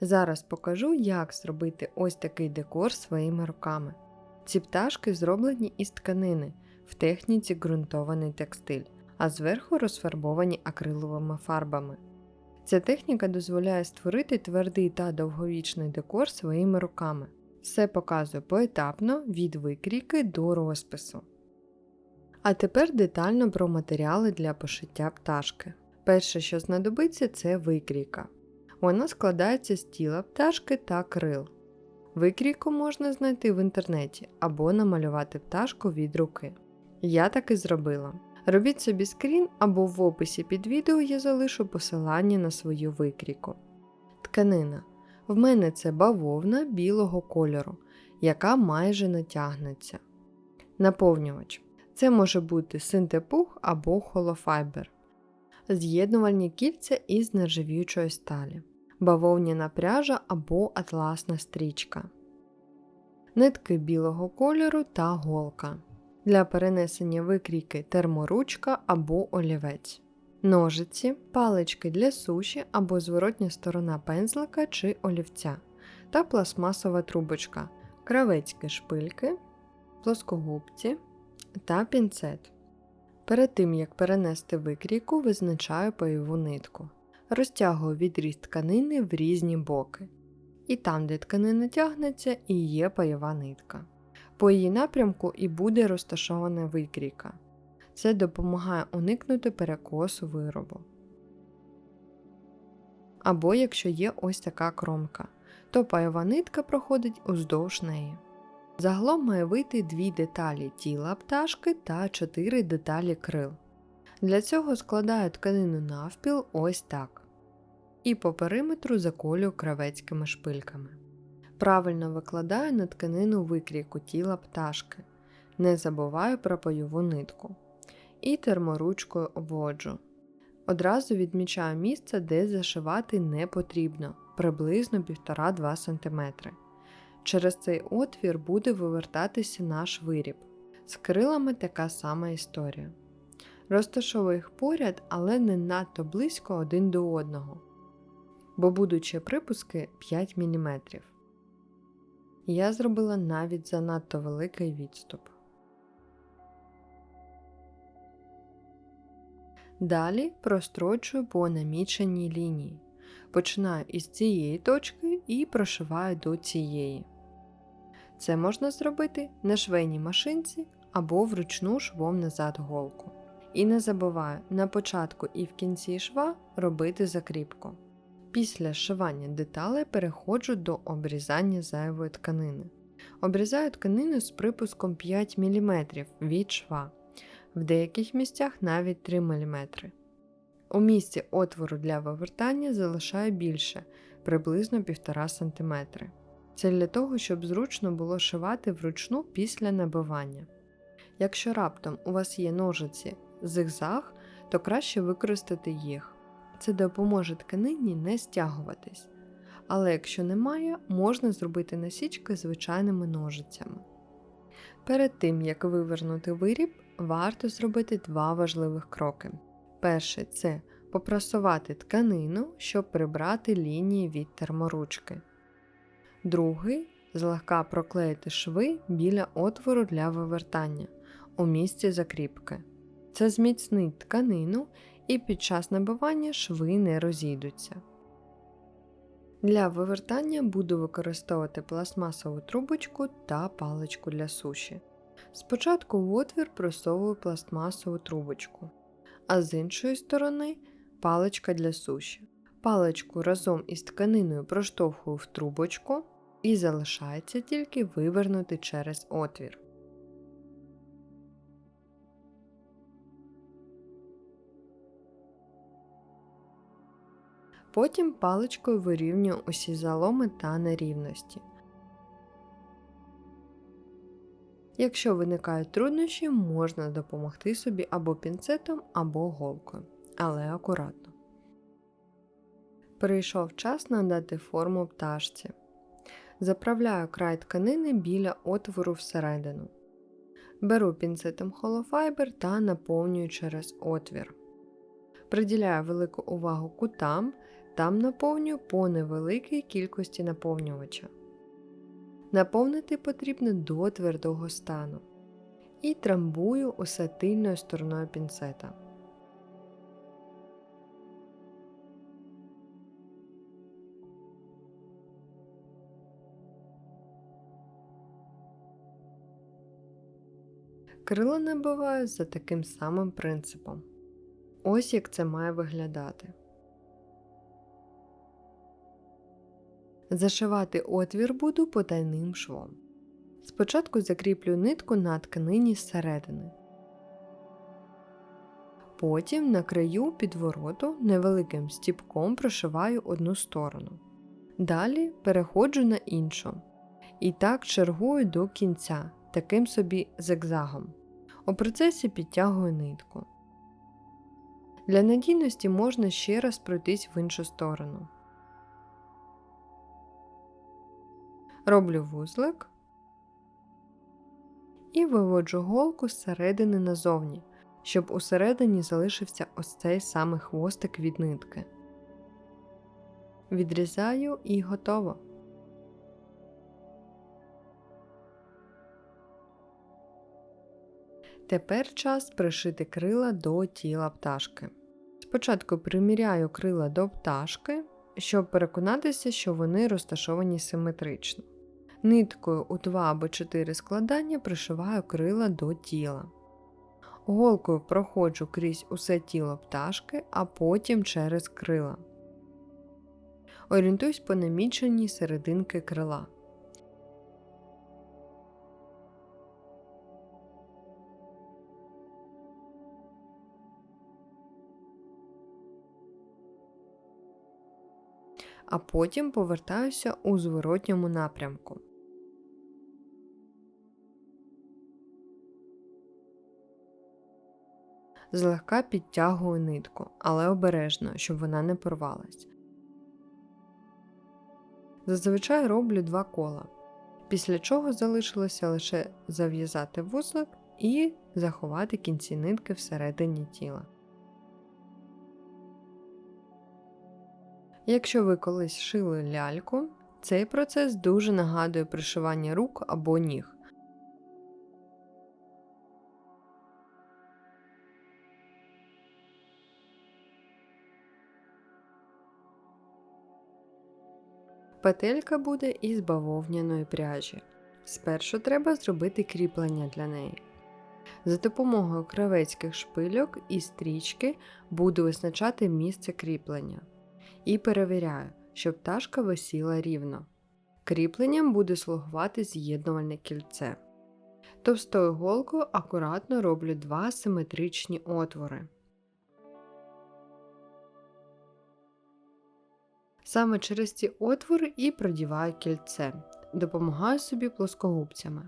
Зараз покажу, як зробити ось такий декор своїми руками. Ці пташки зроблені із тканини в техніці ґрунтований текстиль, а зверху розфарбовані акриловими фарбами. Ця техніка дозволяє створити твердий та довговічний декор своїми руками. Все показую поетапно від викрійки до розпису. А тепер детально про матеріали для пошиття пташки. Перше, що знадобиться, це викрійка. Вона складається з тіла пташки та крил. Викрійку можна знайти в інтернеті або намалювати пташку від руки. Я так і зробила. Робіть собі скрін або в описі під відео я залишу посилання на свою викрійку. Тканина. В мене це бавовна білого кольору, яка майже натягнеться. Наповнювач. Це може бути синтепух або холофайбер. З'єднувальні кільця із нержавіючої сталі, бавовняна пряжа або атласна стрічка, нитки білого кольору та голка. Для перенесення викрійки терморучка або олівець, ножиці, палички для суші або зворотня сторона пензлика чи олівця та пластмасова трубочка, кравецькі шпильки, плоскогубці та пінцет. Перед тим як перенести викрійку, визначаю пайову нитку. Розтягую відріз тканини в різні боки. І там, де тканина тягнеться, і є пайова нитка. По її напрямку і буде розташована викрійка. Це допомагає уникнути перекосу виробу. Або якщо є ось така кромка, то пайова нитка проходить уздовж неї. Загалом має вийти дві деталі тіла пташки та чотири деталі крил. Для цього складаю тканину навпіл ось так. І по периметру заколюю кравецькими шпильками. Правильно викладаю на тканину викрійку тіла пташки. Не забуваю про пайову нитку. І терморучкою обводжу. Одразу відмічаю місце, де зашивати не потрібно приблизно 1,5-2 см. Через цей отвір буде вивертатися наш виріб. З крилами така сама історія. Розташовую їх поряд, але не надто близько один до одного, бо будучи припуски 5 мм. Я зробила навіть занадто великий відступ. Далі прострочую по наміченій лінії. Починаю із цієї точки і прошиваю до цієї. Це можна зробити на швейній машинці або вручну швом назад голку. І не забуваю на початку і в кінці шва робити закріпку. Після шивання деталей переходжу до обрізання зайвої тканини. Обрізаю тканину з припуском 5 мм від шва, в деяких місцях навіть 3 мм. У місці отвору для вивертання залишаю більше, приблизно 1,5 см. Це для того, щоб зручно було шивати вручну після набивання. Якщо раптом у вас є ножиці зигзаг, то краще використати їх. Це допоможе тканині не стягуватись. Але якщо немає, можна зробити насічки звичайними ножицями. Перед тим, як вивернути виріб, варто зробити два важливих кроки. Перший це попрасувати тканину, щоб прибрати лінії від терморучки. Другий злегка проклеїти шви біля отвору для вивертання у місці закріпки. Це зміцнить тканину і під час набивання шви не розійдуться. Для вивертання буду використовувати пластмасову трубочку та паличку для суші. Спочатку в отвір просовую пластмасову трубочку, а з іншої сторони паличка для суші. Паличку разом із тканиною проштовхую в трубочку і залишається тільки вивернути через отвір. Потім паличкою вирівнюю усі заломи та нерівності. Якщо виникають труднощі, можна допомогти собі або пінцетом, або голкою, але акуратно. Прийшов час надати форму пташці. Заправляю край тканини біля отвору всередину. Беру пінцетом холофайбер та наповнюю через отвір. Приділяю велику увагу кутам там наповнюю по невеликій кількості наповнювача. Наповнити потрібно до твердого стану і трамбую усе тильною стороною пінцета. Крила набиваю за таким самим принципом. Ось як це має виглядати. Зашивати отвір буду потайним швом. Спочатку закріплю нитку на тканині зсередини. Потім на краю підвороту невеликим стіпком прошиваю одну сторону. Далі переходжу на іншу. І так чергую до кінця, таким собі зигзагом. У процесі підтягую нитку. Для надійності можна ще раз пройтись в іншу сторону. Роблю вузлик і виводжу голку зсередини назовні, щоб усередині залишився ось цей самий хвостик від нитки. Відрізаю і готово. Тепер час пришити крила до тіла пташки. Спочатку приміряю крила до пташки, щоб переконатися, що вони розташовані симетрично. Ниткою у 2 або 4 складання пришиваю крила до тіла. Голкою проходжу крізь усе тіло пташки, а потім через крила. Орієнтуюсь по наміченій серединки крила. а потім повертаюся у зворотньому напрямку. Злегка підтягую нитку, але обережно, щоб вона не порвалась. Зазвичай роблю два кола, після чого залишилося лише зав'язати вузлик і заховати кінці нитки всередині тіла. Якщо ви колись шили ляльку, цей процес дуже нагадує пришивання рук або ніг. Петелька буде із бавовняної пряжі. Спершу треба зробити кріплення для неї. За допомогою кравецьких шпильок і стрічки буду визначати місце кріплення і перевіряю, щоб пташка висіла рівно. Кріпленням буде слугувати з'єднувальне кільце. Товстою голкою акуратно роблю два симетричні отвори. Саме через ці отвори і продіваю кільце, допомагаю собі плоскогубцями.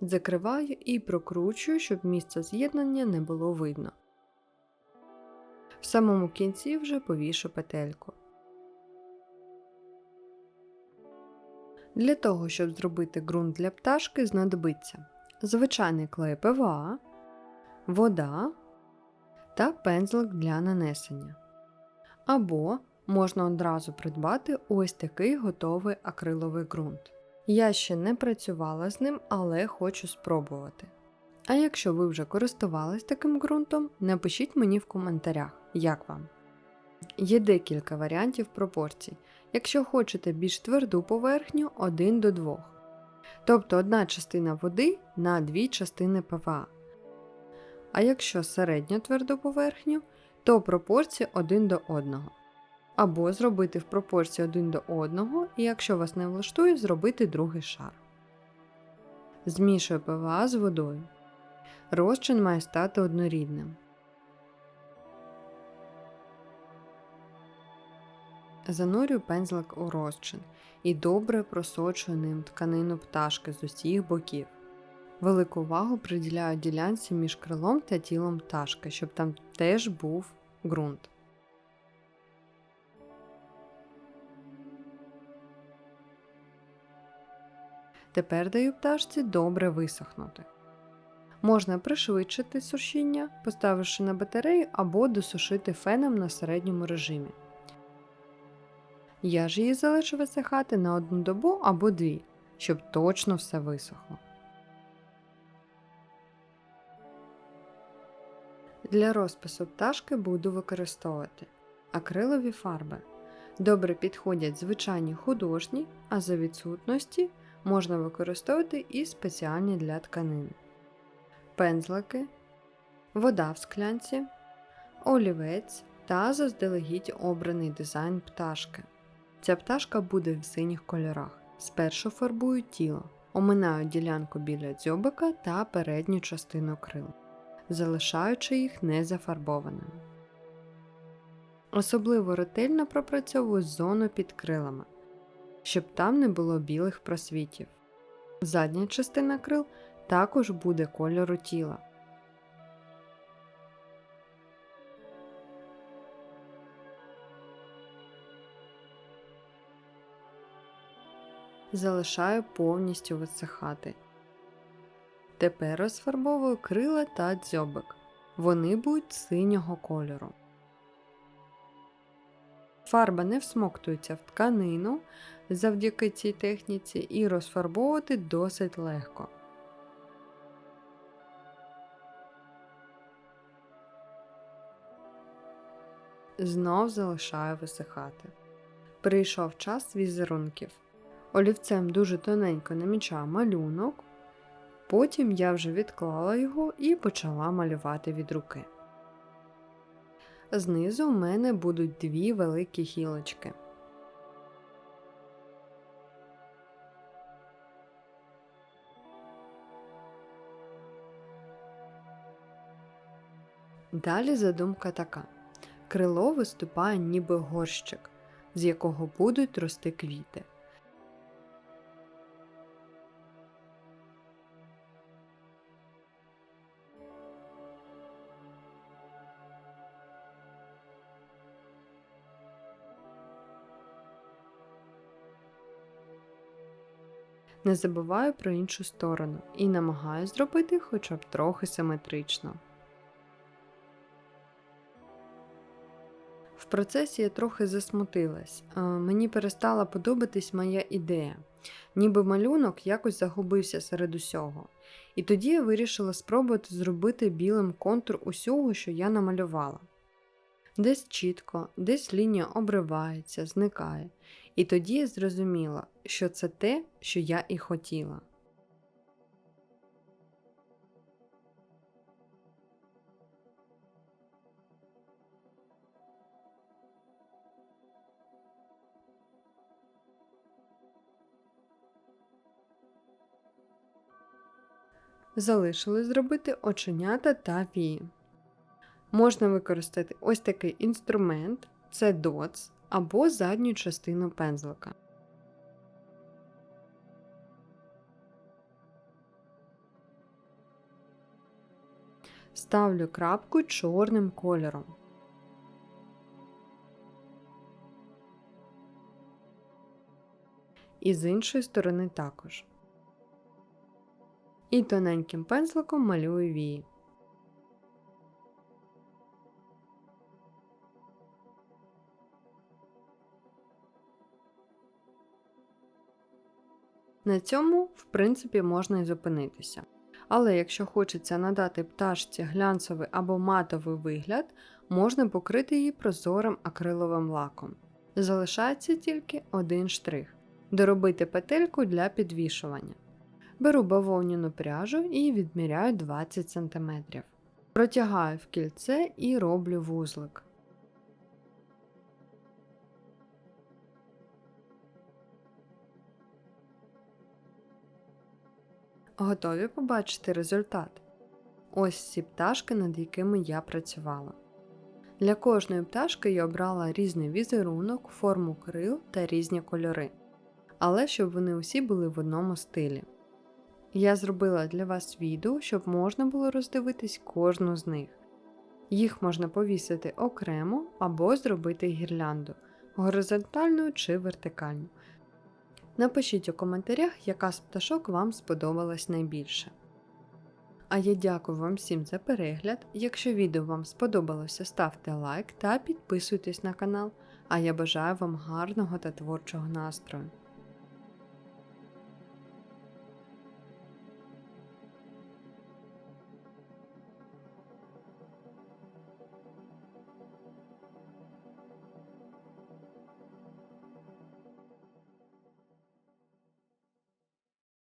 Закриваю і прокручую, щоб місце з'єднання не було видно. В самому кінці вже повішу петельку. Для того, щоб зробити ґрунт для пташки, знадобиться звичайний клей ПВА, вода та пензлик для нанесення. Або можна одразу придбати ось такий готовий акриловий ґрунт. Я ще не працювала з ним, але хочу спробувати. А якщо ви вже користувались таким ґрунтом, напишіть мені в коментарях, як вам. Є декілька варіантів пропорцій. Якщо хочете більш тверду поверхню 1 до 2. Тобто одна частина води на дві частини ПВА. А якщо середньо тверду поверхню, то пропорції 1 до 1. Або зробити в пропорції 1 до 1, і якщо вас не влаштує, зробити другий шар. Змішую ПВА з водою. Розчин має стати однорідним. Занурюю пензлик у розчин і добре просочую ним тканину пташки з усіх боків. Велику увагу приділяю ділянці між крилом та тілом пташки, щоб там теж був ґрунт. Тепер даю пташці добре висохнути. Можна пришвидшити сушіння, поставивши на батарею або досушити феном на середньому режимі. Я ж її залишу висихати на одну добу або дві, щоб точно все висохло. Для розпису пташки буду використовувати акрилові фарби. Добре підходять звичайні художні, а за відсутності можна використовувати і спеціальні для тканини. Пензлики, вода в склянці, олівець та заздалегідь обраний дизайн пташки. Ця пташка буде в синіх кольорах. Спершу фарбую тіло, оминаю ділянку біля дзьобика та передню частину крил, залишаючи їх незафарбованими. Особливо ретельно пропрацьовую зону під крилами, щоб там не було білих просвітів. Задня частина крил також буде кольору тіла. Залишаю повністю висихати. Тепер розфарбовую крила та дзьобик. Вони будуть синього кольору. Фарба не всмоктується в тканину завдяки цій техніці і розфарбовувати досить легко. Знов залишаю висихати. Прийшов час візерунків. Олівцем дуже тоненько намічаю малюнок, потім я вже відклала його і почала малювати від руки. Знизу у мене будуть дві великі гілочки. Далі задумка така: крило виступає ніби горщик, з якого будуть рости квіти. Не забуваю про іншу сторону і намагаюсь зробити хоча б трохи симетрично. В процесі я трохи засмутилась, мені перестала подобатись моя ідея, ніби малюнок якось загубився серед усього. І тоді я вирішила спробувати зробити білим контур усього, що я намалювала. Десь чітко, десь лінія обривається, зникає, і тоді я зрозуміла, що це те, що я і хотіла. Залишили зробити оченята та вії. Можна використати ось такий інструмент це доц або задню частину пензлика. Ставлю крапку чорним кольором. І з іншої сторони також. І тоненьким пензликом малюю вії. На цьому, в принципі, можна і зупинитися. Але якщо хочеться надати пташці глянцевий або матовий вигляд, можна покрити її прозорим акриловим лаком. Залишається тільки один штрих доробити петельку для підвішування. Беру бавовняну пряжу і відміряю 20 см. Протягаю в кільце і роблю вузлик. Готові побачити результат? Ось ці пташки, над якими я працювала. Для кожної пташки я обрала різний візерунок, форму крил та різні кольори, але щоб вони усі були в одному стилі. Я зробила для вас відео, щоб можна було роздивитись кожну з них. Їх можна повісити окремо або зробити гірлянду горизонтальну чи вертикальну. Напишіть у коментарях, яка з пташок вам сподобалась найбільше. А я дякую вам всім за перегляд. Якщо відео вам сподобалося, ставте лайк та підписуйтесь на канал. А я бажаю вам гарного та творчого настрою.